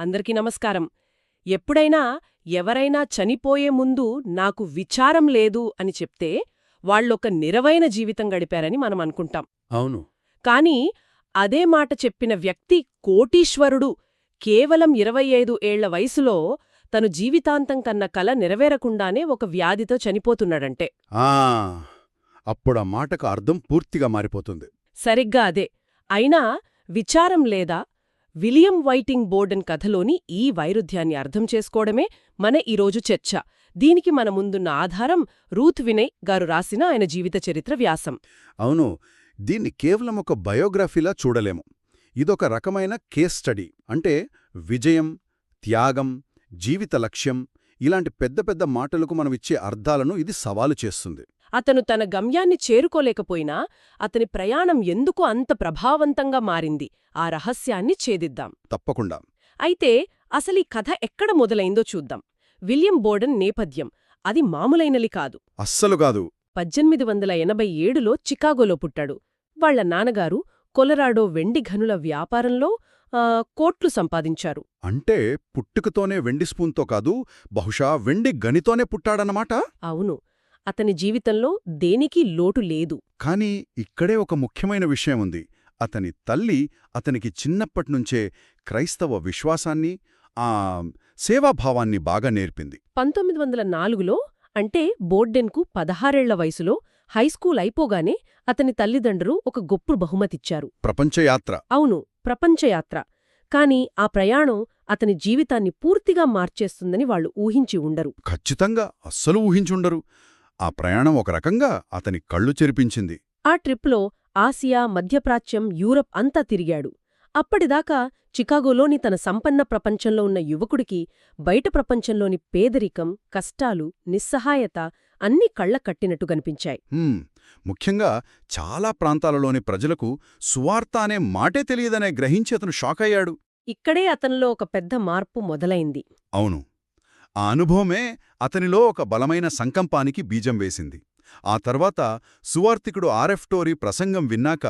అందరికీ నమస్కారం. ఎప్పుడైనా ఎవరైనా చనిపోయే ముందు నాకు విచారం లేదు అని చెప్తే వాళ్ళొక నిరవైన జీవితం గడిపారని మనం అనుకుంటాం. అవును. కాని అదే మాట చెప్పిన వ్యక్తి కోటీశ్వరుడు కేవలం ఇరవై ఐదు ఏళ్ళ వయసులో తను జీవితాంతం కన్న కల నెరవేరకుండానే ఒక వ్యాధితో చనిపోతున్నాడంటే. అప్పుడా మాటకు అర్థం పూర్తిగా మారిపోతుంది. సరిగ్గా అదే. అయినా విచారం లేదా? విలియం వైటింగ్ బోర్డన్ కథలోని ఈ వైరుధ్యాన్ని అర్థం చేసుకోవడమే మన ఈరోజు చర్చ. దీనికి మన ముందున్న ఆధారం రూత్ వినయ్ గారు రాసిన ఆయన జీవిత చరిత్ర వ్యాసం. అవును దీన్ని కేవలం ఒక బయోగ్రఫీలా చూడలేము. ఇదొక రకమైన కేస్ స్టడీ. అంటే విజయం త్యాగం జీవిత లక్ష్యం ఇలాంటి పెద్ద పెద్ద మాటలకు మనమిచ్చే అర్థాలను ఇది సవాలు చేస్తుంది. అతను తన గమ్యాన్ని చేరుకోలేకపోయినా అతని ప్రయాణం ఎందుకు అంత ప్రభావవంతంగా మారింది ఆ రహస్యాన్ని ఛేదిద్దాం. తప్పకుండా. అయితే అసలీ కథ ఎక్కడ మొదలైందో చూద్దాం. విలియం బోర్డన్ నేపథ్యం. అది మామూలైనలి కాదు. అస్సలు కాదు. పద్దెనిమిది వందల ఎనభై ఏడులో చికాగోలో పుట్టాడు. వాళ్ళ నాన్నగారు కొలరాడో వెండి ఘనుల వ్యాపారంలో కోట్లు సంపాదించారు. అంటే పుట్టుకతోనే వెండి స్పూన్తో కాదు బహుశా వెండి గనితోనే పుట్టాడన్నమాట? అవును. అతని జీవితంలో దేనికి లోటు లేదు. కాని ఇక్కడే ఒక ముఖ్యమైన విషయం ఉంది. అతని తల్లి అతనికి చిన్నప్పట్నుంచే క్రైస్తవ విశ్వాసాన్ని ఆ సేవాభావాన్ని బాగా నేర్పింది. పంతొమ్మిది వందల నాలుగులో అంటే బోర్డెన్కు పదహారేళ్ళ వయసులో హైస్కూల్ అయిపోగానే అతని తల్లిదండ్రులు ఒక గొప్ప బహుమతిచ్చారు ప్రపంచయాత్ర. అవును ప్రపంచయాత్ర. కాని ఆ ప్రయాణం అతని జీవితాన్ని పూర్తిగా మార్చేస్తుందని వాళ్ళు ఊహించి ఉండరు. ఖచ్చితంగా అస్సలు ఊహించుండరు. ఆ ప్రయాణం ఒక రకంగా అతని కళ్ళు చెరిపించింది. ఆ ట్రిప్లో ఆసియా మధ్యప్రాచ్యం యూరప్ అంతా తిరిగాడు. అప్పటిదాకా చికాగోలోని తన సంపన్న ప్రపంచంలో ఉన్న యువకుడికి బయట ప్రపంచంలోని పేదరికం కష్టాలు నిస్సహాయత అన్నీ కళ్ళ కట్టినట్టు కనిపించాయి ముఖ్యంగా చాలా ప్రాంతాలలోని ప్రజలకు సువార్త అనే మాటే తెలియదనే గ్రహించి అతను షాకయ్యాడు. ఇక్కడే అతనిలో ఒక పెద్ద మార్పు మొదలైంది. అవును. ఆ అనుభవమే అతనిలో ఒక బలమైన సంకంపానికి బీజం వేసింది. ఆ తర్వాత సువార్తికుడు ఆర్ఎఫ్ టోరీ ప్రసంగం విన్నాక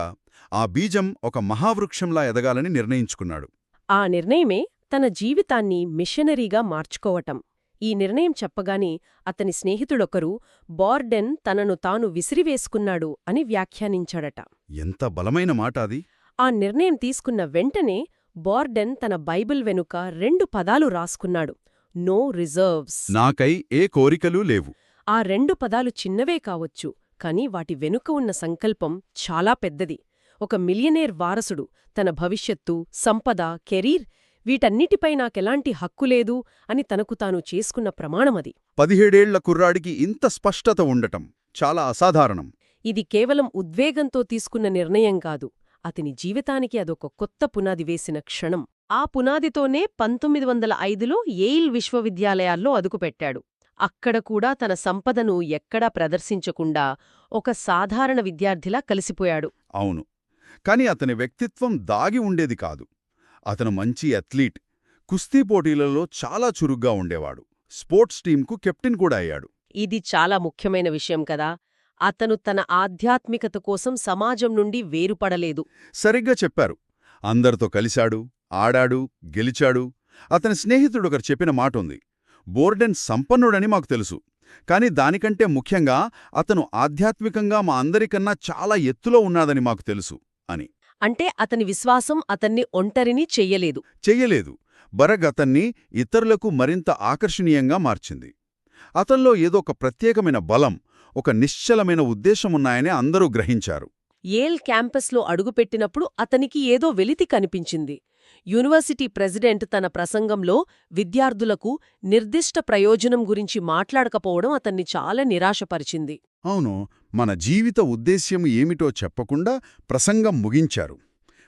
ఆ బీజం ఒక మహావృక్షంలా ఎదగాలని నిర్ణయించుకున్నాడు. ఆ నిర్ణయమే తన జీవితాన్ని మిషనరీగా మార్చుకోవటం. ఈ నిర్ణయం చెప్పగానే అతని స్నేహితుడొకరు బార్డెన్ తనను తాను విసిరివేసుకున్నాడు అని వ్యాఖ్యానించాడట. ఎంత బలమైన మాట అది! ఆ నిర్ణయం తీసుకున్న వెంటనే బార్డెన్ తన బైబిల్ వెనుక రెండు పదాలు రాసుకున్నాడు. No reserves. నాకై ఏ కోరికలూ లేవు. ఆ రెండు పదాలు చిన్నవే కావచ్చు కాని వాటి వెనుక ఉన్న సంకల్పం చాలా పెద్దది. ఒక మిలియనేర్ వారసుడు తన భవిష్యత్తు సంపద కెరీర్ వీటన్నిటిపై నాకెలాంటి హక్కు లేదు అని తనకు తాను చేసుకున్న ప్రమాణమది పదిహేడేళ్ళ కుర్రాడికి ఇంత స్పష్టత ఉండటం చాలా అసాధారణం. ఇది కేవలం ఉద్వేగంతో తీసుకున్న నిర్ణయం కాదు అతని జీవితానికి అదొక కొత్త పునాది వేసిన క్షణం. ఆ పునాదితోనే పంతొమ్మిది వందల ఐదులో ఎయిల్ విశ్వవిద్యాలయాల్లో అదుకుపెట్టాడు అక్కడ కూడా తన సంపదను ఎక్కడా ప్రదర్శించకుండా ఒక సాధారణ విద్యార్థిలా కలిసిపోయాడు. అవును. కాని అతని వ్యక్తిత్వం దాగి ఉండేది కాదు. అతను మంచి అథ్లీట్ కుస్తీ పోటీలలో చాలా చురుగ్గా ఉండేవాడు. స్పోర్ట్స్ టీంకు కెప్టెన్ కూడా అయ్యాడు. ఇది చాలా ముఖ్యమైన విషయం కదా. అతను తన ఆధ్యాత్మికత కోసం సమాజం నుండి వేరుపడలేదు. సరిగ్గా చెప్పారు. అందరితో కలిశాడు. ఆడాడు గెలిచాడు. అతని స్నేహితుడొకరు చెప్పిన మాటుంది. బోర్డెన్ సంపన్నుడని మాకు తెలుసు. కాని దానికంటే ముఖ్యంగా అతను ఆధ్యాత్మికంగా మా అందరికన్నా చాలా ఎత్తులో ఉన్నాడని మాకు తెలుసు అని. అంటే అతని విశ్వాసం అతన్ని ఒంటరిని చెయ్యలేదు. చెయ్యలేదు. బరగ్ అతన్ని ఇతరులకు మరింత ఆకర్షణీయంగా మార్చింది. అతనిలో ఏదో ఒక ప్రత్యేకమైన బలం ఒక నిశ్చలమైన ఉద్దేశమున్నాయని అందరూ గ్రహించారు. ఏల్ క్యాంపస్లో అడుగుపెట్టినప్పుడు అతనికి ఏదో వెలితి కనిపించింది. యూనివర్సిటీ ప్రెసిడెంట్ తన ప్రసంగంలో విద్యార్థులకు నిర్దిష్ట ప్రయోజనం గురించి మాట్లాడకపోవడం అతన్ని చాలా నిరాశపరిచింది. అవును మన జీవిత ఉద్దేశ్యం ఏమిటో చెప్పకుండా ప్రసంగం ముగించారు.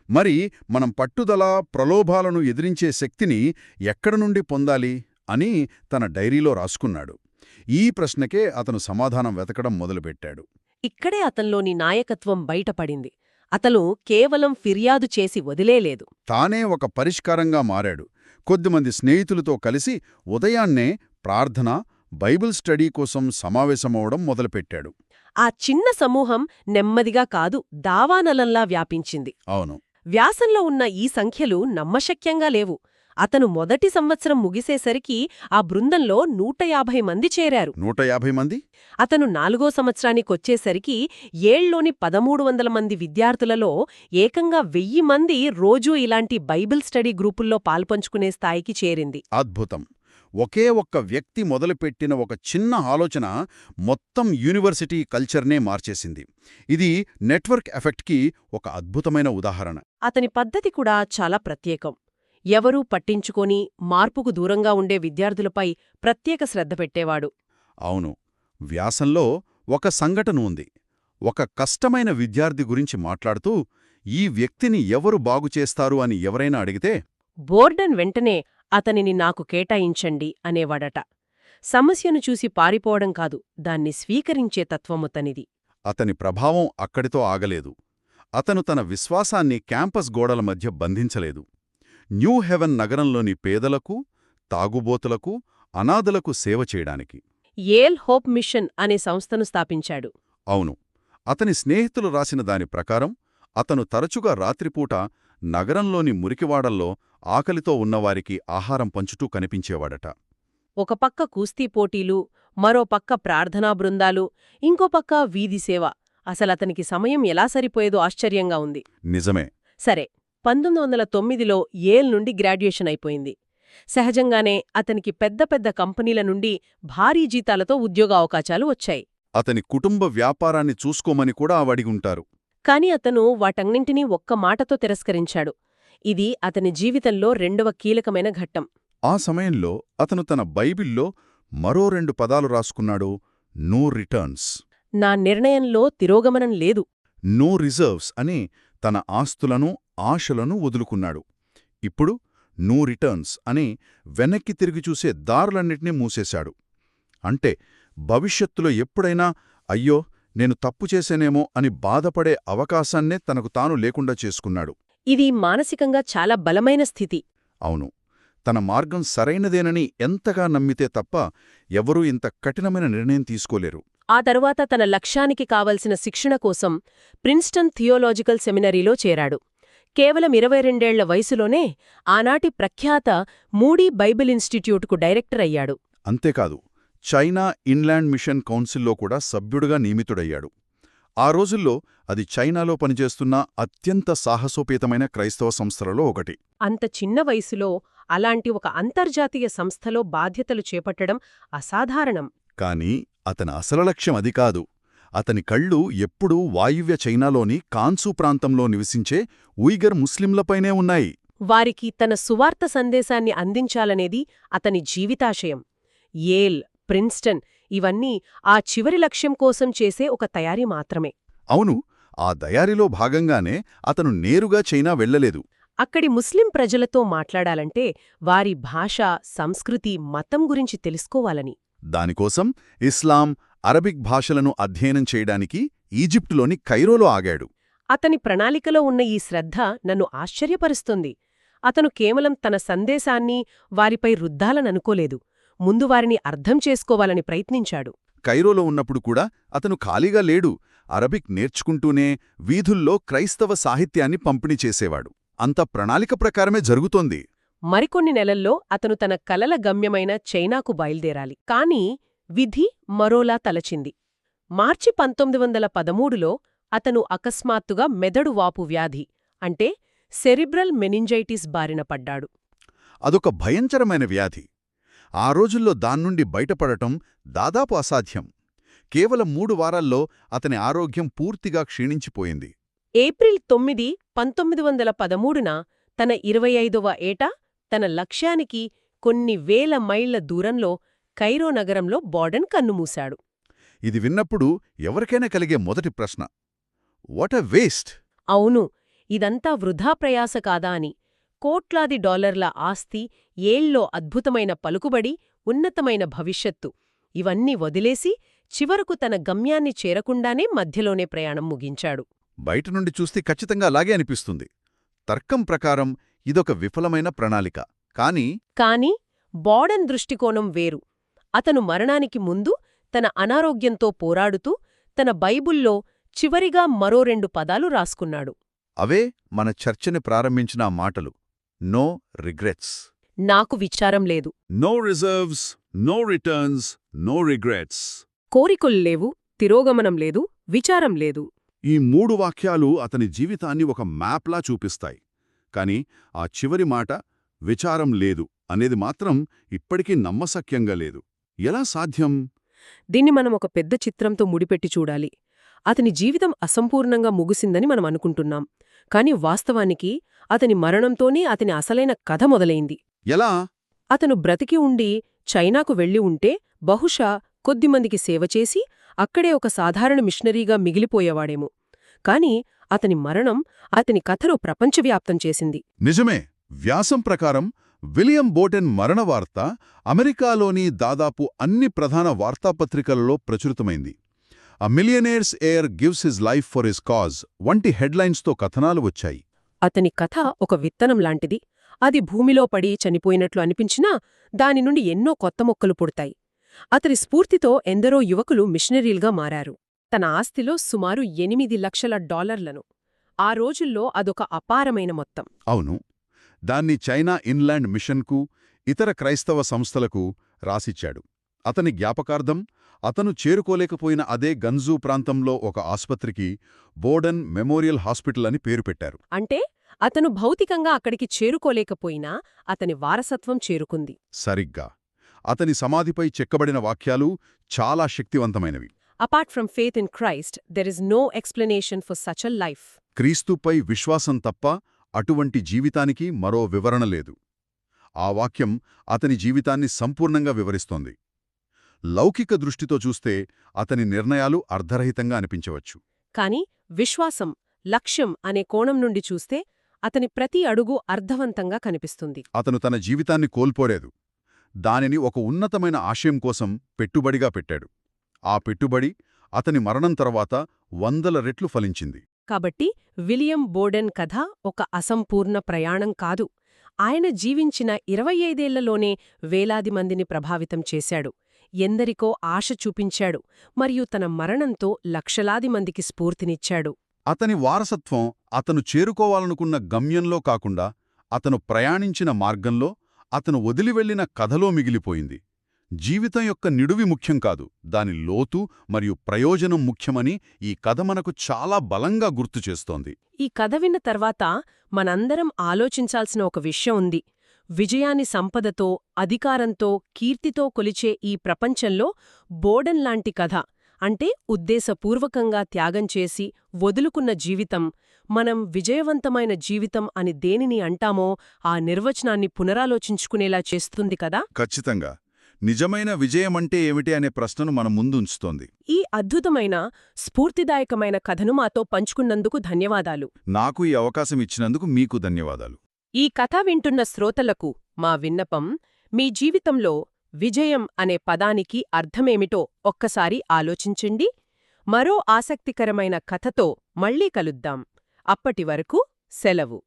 మరి మనం పట్టుదల ప్రలోభాలను ఎదిరించే శక్తిని ఎక్కడ నుండి పొందాలి అని తన డైరీలో రాసుకున్నాడు. ఈ ప్రశ్నకే అతను సమాధానం వెతకడం మొదలుపెట్టాడు. ఇక్కడే అతనిలోని నాయకత్వం బయటపడింది. అతను కేవలం ఫిర్యాదు చేసి వదిలేలేదు. తానే ఒక పరిష్కారంగా మారాడు. కొద్దిమంది స్నేహితులతో కలిసి ఉదయాన్నే ప్రార్థన బైబిల్ స్టడీ కోసం సమావేశమవడం మొదలుపెట్టాడు. ఆ చిన్న సమూహం నెమ్మదిగా కాదు దావానలంలా వ్యాపించింది. అవును. వ్యాసంలో ఉన్న ఈ సంఖ్యలు నమ్మశక్యంగా లేవు. అతను మొదటి సంవత్సరం ముగిసేసరికి ఆ బృందంలో నూట యాభై మంది చేరారు. నూట యాభై మంది? అతను నాలుగో సంవత్సరానికొచ్చేసరికి ఏళ్ళోని పదమూడు వందల మంది విద్యార్థులలో ఏకంగా వెయ్యి మంది రోజూ ఇలాంటి బైబిల్ స్టడీ గ్రూపుల్లో పాల్పంచుకునే స్థాయికి చేరింది. అద్భుతం. ఒకే ఒక్క వ్యక్తి మొదలుపెట్టిన ఒక చిన్న ఆలోచన మొత్తం యూనివర్సిటీ కల్చర్నే మార్చేసింది. ఇది నెట్వర్క్ ఎఫెక్ట్కి ఒక అద్భుతమైన ఉదాహరణ. అతని పద్ధతి కూడా చాలా ప్రత్యేకం. ఎవరూ పట్టించుకొని మార్పుకు దూరంగా ఉండే విద్యార్థులపై ప్రత్యేక శ్రద్ధ పెట్టేవాడు. అవును వ్యాసంలో ఒక సంఘటన ఉంది. ఒక కష్టమైన విద్యార్థి గురించి మాట్లాడుతూ ఈ వ్యక్తిని ఎవరు బాగుచేస్తారు అని ఎవరైనా అడిగితే బోర్డన్ వెంటనే అతనిని నాకు కేటాయించండి అనేవాడట. సమస్యను చూసి పారిపోవడం కాదు దాన్ని స్వీకరించే తత్వము తనిది అతని ప్రభావం అక్కడితో ఆగలేదు. అతను తన విశ్వాసాన్ని క్యాంపస్ గోడల మధ్య బంధించలేదు. న్యూ హెవెన్ నగరంలోని పేదలకు తాగుబోతులకు అనాథలకు సేవ చేయడానికి. ఏల్ హోప్ మిషన్ అనే సంస్థను స్థాపించాడు. అవును. అతని స్నేహితులు రాసిన దాని ప్రకారం అతను తరచుగా రాత్రిపూట నగరంలోని మురికివాడల్లో ఆకలితో ఉన్నవారికి ఆహారం పంచుతూ కనిపించేవాడట. ఒక పక్క కుస్తీ పోటీలు మరో పక్క ప్రార్థనా బృందాలు ఇంకో పక్క వీధి సేవ. అసలతనికి సమయం ఎలా సరిపోయేదో ఆశ్చర్యంగా ఉంది. నిజమే. సరే పంతొమ్మిది వందల తొమ్మిదిలో ఏల్ నుండి గ్రాడ్యుయేషన్ అయిపోయింది. సహజంగానే అతనికి పెద్ద పెద్ద కంపెనీల నుండి భారీ జీతాలతో ఉద్యోగ అవకాశాలు వచ్చాయి. అతని కుటుంబ వ్యాపారాన్ని చూసుకోమని కూడా అడిగుంటారు కాని అతను వాటన్నింటినీ ఒక్క మాటతో తిరస్కరించాడు. ఇది అతని జీవితంలో రెండవ కీలకమైన ఘట్టం. ఆ సమయంలో అతను తన బైబిల్లో మరో రెండు పదాలు రాసుకున్నాడు నో రిటర్న్స్ నా నిర్ణయంలో తిరోగమనం లేదు. నో రిజర్వ్స్ అని తన ఆస్తులను ఆశలను వదులుకున్నాడు. ఇప్పుడు నో రిటర్న్స్ అని వెనక్కి తిరిగి చూసే దారులన్నిటినీ మూసేశాడు. అంటే భవిష్యత్తులో ఎప్పుడైనా అయ్యో నేను తప్పు చేసేనేమో అని బాధపడే అవకాశాన్నే తనకు తాను లేకుండా చేసుకున్నాడు. ఇది మానసికంగా చాలా బలమైన స్థితి. అవును. తన మార్గం సరైనదేనని ఎంతగా నమ్మితే తప్ప ఎవరూ ఇంత కఠినమైన నిర్ణయం తీసుకోలేరు. ఆ తరువాత తన లక్ష్యానికి కావలసిన శిక్షణ కోసం ప్రిన్స్టన్ థియోలాజికల్ సెమినరీలో చేరాడు. కేవలం ఇరవై రెండేళ్ళ వయసులోనే ఆనాటి ప్రఖ్యాత మూడీ బైబిల్ ఇన్స్టిట్యూట్కు డైరెక్టర్ అయ్యాడు. అంతేకాదు చైనా ఇన్లాండ్ మిషన్ కౌన్సిల్లో కూడా సభ్యుడుగా నియమితుడయ్యాడు. ఆ రోజుల్లో అది చైనాలో పనిచేస్తున్న అత్యంత సాహసోపేతమైన క్రైస్తవ సంస్థలలో ఒకటి. అంత చిన్న వయసులో అలాంటి ఒక అంతర్జాతీయ సంస్థలో బాధ్యతలు చేపట్టడం అసాధారణం. కాని అతని అసలు లక్ష్యం అది కాదు. అతని కళ్ళు ఎప్పుడూ వాయువ్య చైనాలోని కాన్సూ ప్రాంతంలో నివసించే ఉయిగర్ ముస్లింలపైనే ఉన్నాయి. వారికి తన సువార్త సందేశాన్ని అందించాలనేది అతని జీవితాశయం. ఏల్ ప్రిన్స్టన్ ఇవన్నీ ఆ చివరి లక్ష్యం కోసం చేసే ఒక తయారీ మాత్రమే. అవును ఆ దయారిలో భాగంగానే అతను నేరుగా చైనా వెళ్ళలేదు అక్కడి ముస్లిం ప్రజలతో మాట్లాడాలంటే వారి భాష సంస్కృతి మతం గురించి తెలుసుకోవాలని. దానికోసం ఇస్లాం అరబిక్ భాషలను అధ్యయనం చేయడానికి ఈజిప్టులోని కైరోలో ఆగాడు. అతని ప్రణాళికలో ఉన్న ఈ శ్రద్ధ నన్ను ఆశ్చర్యపరుస్తుంది. అతను కేవలం తన సందేశాన్ని వారిపై రుద్దాలననుకోలేదు ముందు వారిని అర్థం చేసుకోవాలని ప్రయత్నించాడు. కైరోలో ఉన్నప్పుడు కూడా అతను ఖాళీగా లేడు. అరబిక్ నేర్చుకుంటూనే వీధుల్లో క్రైస్తవ సాహిత్యాన్ని పంపిణీ చేసేవాడు. అంత ప్రణాళిక ప్రకారమే జరుగుతోంది. మరికొన్ని నెలల్లో అతను తన కలల గమ్యమైన చైనాకు బయల్దేరాలి. కాని విధి మరోలా తలచింది. మార్చి పంతొమ్మిది వందల పదమూడులో అతను అకస్మాత్తుగా మెదడు వాపు వ్యాధి అంటే సెరిబ్రల్ మెనింజైటిస్ బారిన పడ్డాడు. అదొక భయంకరమైన వ్యాధి. ఆ రోజుల్లో దాన్నుండి బయటపడటం దాదాపు అసాధ్యం. కేవలం మూడు వారాల్లో అతని ఆరోగ్యం పూర్తిగా క్షీణించిపోయింది. ఏప్రిల్ తొమ్మిది పంతొమ్మిది వందల పదమూడున తన ఇరవై ఐదవ ఏట తన లక్ష్యానికి కొన్ని వేల మైళ్ళ దూరంలో కైరో నగరంలో బార్డన్ కన్నుమూశాడు. ఇది విన్నప్పుడు ఎవరికైనా కలిగే మొదటి ప్రశ్న వాట్ వేస్ట్! అవును ఇదంతా వృధా ప్రయాస కాదా అని. కోట్లాది డాలర్ల ఆస్తి ఏళ్ళో అద్భుతమైన పలుకుబడి ఉన్నతమైన భవిష్యత్తు. ఇవన్నీ వదిలేసి చివరకు తన గమ్యాన్ని చేరకుండానే మధ్యలోనే ప్రయాణం ముగించాడు. బయట నుండి చూస్తే ఖచ్చితంగా అలాగే అనిపిస్తుంది. తర్కం ప్రకారం ఇదొక విఫలమైన ప్రణాళిక. కానీ కాని బార్డన్ దృష్టికోణం వేరు. అతను మరణానికి ముందు తన అనారోగ్యంతో పోరాడుతూ తన బైబుల్లో చివరిగా మరో రెండు పదాలు రాసుకున్నాడు. అవే మన చర్చని ప్రారంభించిన మాటలు. No regrets. నాకు విచారం లేదు. No reserves no returns no regrets. కోరికలు లేవు తిరోగమనం లేదు విచారం లేదు. ఈ మూడు వాక్యాలు అతని జీవితాన్ని ఒక మ్యాప్లా చూపిస్తాయి. కాని ఆ చివరి మాట విచారం లేదు అనేది మాత్రం ఇప్పటికీ నమ్మశక్యంగా లేదు. ఎలా సాధ్యం? దీన్ని మనం ఒక పెద్ద చిత్రంతో ముడిపెట్టి చూడాలి. అతని జీవితం అసంపూర్ణంగా ముగిసిందని మనం అనుకుంటున్నాం. కాని వాస్తవానికి అతని మరణంతోనే అతని అసలైన కథ మొదలైంది. ఎలా? అతను బ్రతికి ఉండి చైనాకు వెళ్ళి ఉంటే బహుశా కొద్దిమందికి సేవ చేసి అక్కడే ఒక సాధారణ మిషనరీగా మిగిలిపోయేవాడేమో. కాని అతని మరణం అతని కథను ప్రపంచవ్యాప్తం చేసింది. నిజమే. వ్యాసం ప్రకారం విలియం బోటెన్ మరణ వార్త అమెరికాలోని దాదాపు అన్ని ప్రధాన వార్తాపత్రికలలో ప్రచురితమైంది. A millionaire's heir gives his life for his cause వంటి హెడ్లైన్స్తో కథనాలు వచ్చాయి. అతని కథ ఒక విత్తనం లాంటిది. అది భూమిలో పడి చనిపోయినట్లు అనిపించినా దాని నుండి ఎన్నో కొత్త మొక్కలు పుడతాయి. అతని స్ఫూర్తితో ఎందరో యువకులు మిషనరీలుగా మారారు. తన ఆస్తిలో సుమారు ఎనిమిది లక్షల డాలర్లను. ఆ రోజుల్లో అదొక అపారమైన మొత్తం. అవును. దాన్ని చైనా ఇన్లాండ్ మిషన్కు ఇతర క్రైస్తవ సంస్థలకు రాసిచ్చాడు. అతని జ్ఞాపకార్థం అతను చేరుకోలేకపోయిన అదే గంజూ ప్రాంతంలో ఒక ఆస్పత్రికి బోర్డన్ మెమోరియల్ హాస్పిటల్ అని పేరు పెట్టారు. అంటే అతను భౌతికంగా అక్కడికి చేరుకోలేకపోయినా అతని వారసత్వం చేరుకుంది. సరిగ్గా. అతని సమాధిపై చెక్కబడిన వాక్యాలు చాలా శక్తివంతమైనవి. Apart from faith in Christ there is no explanation for such a life క్రీస్తుపై విశ్వాసం తప్ప అటువంటి జీవితానికి మరో వివరణ లేదు. ఆ వాక్యం అతని జీవితాన్ని సంపూర్ణంగా వివరిస్తోంది. లౌకిక దృష్టితో చూస్తే అతని నిర్ణయాలు అర్ధరహితంగా అనిపించవచ్చు. కాని విశ్వాసం లక్ష్యం అనే కోణం నుండి చూస్తే అతని ప్రతి అడుగు అర్థవంతంగా కనిపిస్తుంది. అతను తన జీవితాన్ని కోల్పోలేదు. దానిని ఒక ఉన్నతమైన ఆశయం కోసం పెట్టుబడిగా పెట్టాడు. ఆ పెట్టుబడి అతని మరణం తర్వాత వందల రెట్లు ఫలించింది. కాబట్టి విలియం బోర్డెన్ కథ ఒక అసంపూర్ణ ప్రయాణం కాదు. ఆయన జీవించిన ఇరవై ఐదేళ్ళలోనే వేలాది మందిని ప్రభావితం చేశాడు. ఎందరికో ఆశ చూపించాడు మరియు తన మరణంతో లక్షలాది మందికి స్ఫూర్తినిచ్చాడు. అతని వారసత్వం అతను చేరుకోవాలనుకున్న గమ్యంలో కాకుండా అతను ప్రయాణించిన మార్గంలో అతను వదిలివెళ్ళిన కథలో మిగిలిపోయింది. జీవితం యొక్క నిడువి ముఖ్యం కాదు. దాని లోతు మరియు ప్రయోజనం ముఖ్యమని ఈ కథ మనకు చాలా బలంగా గుర్తు చేస్తోంది. ఈ కథ విన్న తర్వాత మనందరం ఆలోచించాల్సిన ఒక విషయం ఉంది. విజయాన్ని సంపదతో అధికారంతో కీర్తితో కొలిచే ఈ ప్రపంచంలో బోర్డన్ లాంటి కథ అంటే ఉద్దేశపూర్వకంగా త్యాగం చేసి వదులుకున్న జీవితం మనం విజయవంతమైన జీవితం అని దేనిని అంటామో ఆ నిర్వచనాన్ని పునరాలోచించుకునేలా చేస్తుంది కదా? ఖచ్చితంగా. నిజమైన విజయమంటే ఏమిటి అనే ప్రశ్నను మన ముందుంచుతోంది. ఈ అద్భుతమైన స్ఫూర్తిదాయకమైన కథను మాతో పంచుకున్నందుకు ధన్యవాదాలు. నాకు ఈ అవకాశం ఇచ్చినందుకు మీకు ధన్యవాదాలు. ఈ కథ వింటున్న శ్రోతలకు మా విన్నపం మీ జీవితంలో విజయం అనే పదానికి అర్థమేమిటో ఒక్కసారి ఆలోచించండి. మరో ఆసక్తికరమైన కథతో మళ్ళీ కలుద్దాం. అప్పటివరకు సెలవు.